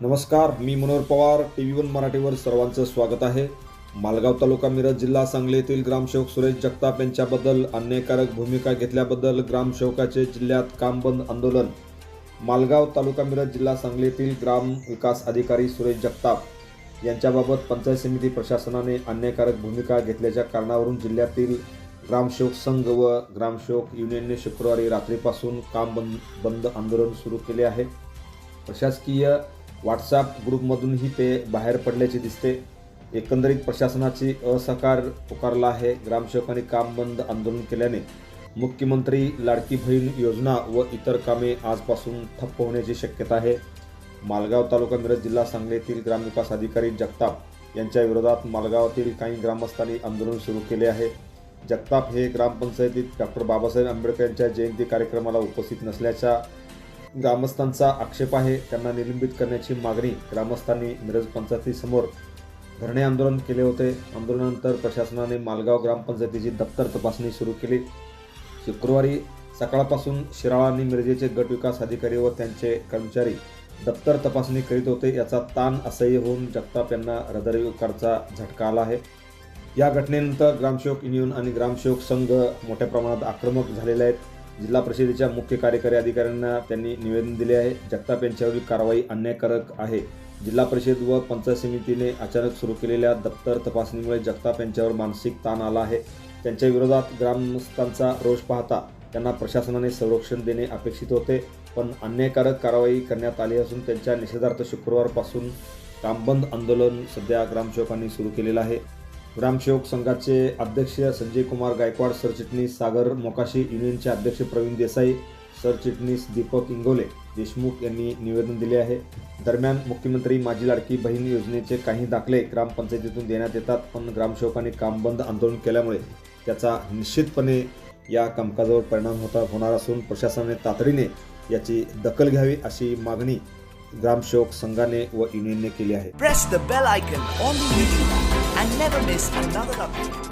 नमस्कार मी Manohar Pawar T V one मराठीवर सर्वांचं स्वागत आहे. मालगाव तालुका मिरज जिल्हा सांगली येथील ग्रामसेवक सुरेश जगताप यांच्याबद्दल अन्यायकारक भूमिका घेतल्याबद्दल ग्रामसेवकाचे जिल्ह्यात काम बंद आंदोलन. मालगाव तालुका मिरज जिल्हा सांगली येथील ग्राम विकास अधिकारी सुरेश जगताप यांच्याबाबत पंचायत समिती प्रशासनाने अन्यायकारक भूमिका घेतल्याच्या कारणावरून जिल्ह्यातील ग्रामसेवक संघ व ग्रामसेवक युनियनने शुक्रवारी रात्रीपासून काम बंद बंद आंदोलन सुरू केले आहे. प्रशासकीय व्हॉट्सॲप ग्रुपमधूनही ते बाहेर पडल्याचे दिसते. एकंदरीत प्रशासनाची असहकार पुकारला आहे. ग्रामसेवकांनी काम बंद आंदोलन केल्याने मुख्यमंत्री लाडकी बहीण योजना व इतर कामे आजपासून ठप्प होण्याची शक्यता आहे. मालगाव तालुका मिरज जिल्हा सांगलीतील ग्रामविकास अधिकारी जगताप यांच्या विरोधात मालगावातील काही ग्रामस्थांनी आंदोलन सुरू केले आहे. जगताप हे ग्रामपंचायतीत डॉक्टर बाबासाहेब आंबेडकर यांच्या जयंती कार्यक्रमाला उपस्थित नसल्याच्या ग्रामस्थांचा आक्षेप आहे. त्यांना निलंबित करण्याची मागणी ग्रामस्थांनी मिरज पंचायतीसमोर धरणे आंदोलन केले होते. आंदोलनानंतर प्रशासनाने मालगाव ग्रामपंचायतीची दप्तर तपासणी सुरू केली. शुक्रवारी सकाळपासून शिराळा आणि मिरजेचे गट विकास अधिकारी व त्यांचे कर्मचारी दप्तर तपासणी करीत होते. याचा ताण असह्य होऊन जगताप यांना हृदयविकारचा झटका आला आहे. या घटनेनंतर ग्रामसेवक युनियन आणि ग्रामसेवक संघ मोठ्या प्रमाणात आक्रमक झालेले आहेत. जिल्हा परिषदेच्या मुख्य कार्यकारी अधिकाऱ्यांना त्यांनी निवेदन दिले आहे. जगताप यांच्यावरील कारवाई अन्यायकारक आहे. जिल्हा परिषद व पंचायत समितीने अचानक सुरू केलेल्या दप्तर तपासणीमुळे जगताप यांच्यावर मानसिक ताण आला आहे. त्यांच्या विरोधात ग्रामस्थांचा रोष पाहता त्यांना प्रशासनाने संरक्षण देणे अपेक्षित होते पण अन्यायकारक कारवाई करण्यात आली असून त्यांच्या निषेधार्थ शुक्रवारपासून कामबंद आंदोलन सध्या ग्रामसेवकांनी सुरू केलेलं आहे. ग्रामसेवक संघाचे अध्यक्ष संजय कुमार गायकवाड सरचिटणीस सागर मोकाशी युनियनचे अध्यक्ष प्रवीण देसाई सरचिटणीस दीपक इंगोले देशमुख यांनी निवेदन दिले आहे. दरम्यान मुख्यमंत्री माझी लाडकी बहीण योजनेचे काही दाखले ग्रामपंचायतीतून देण्यात येतात पण ग्रामसेवकांनी कामबंद आंदोलन केल्यामुळे त्याचा निश्चितपणे या कामकाजावर परिणाम होता होणार असून प्रशासनाने तातडीने याची दखल घ्यावी अशी मागणी ग्रामसेवक संघाने व युनियनने केली आहे. never miss another update.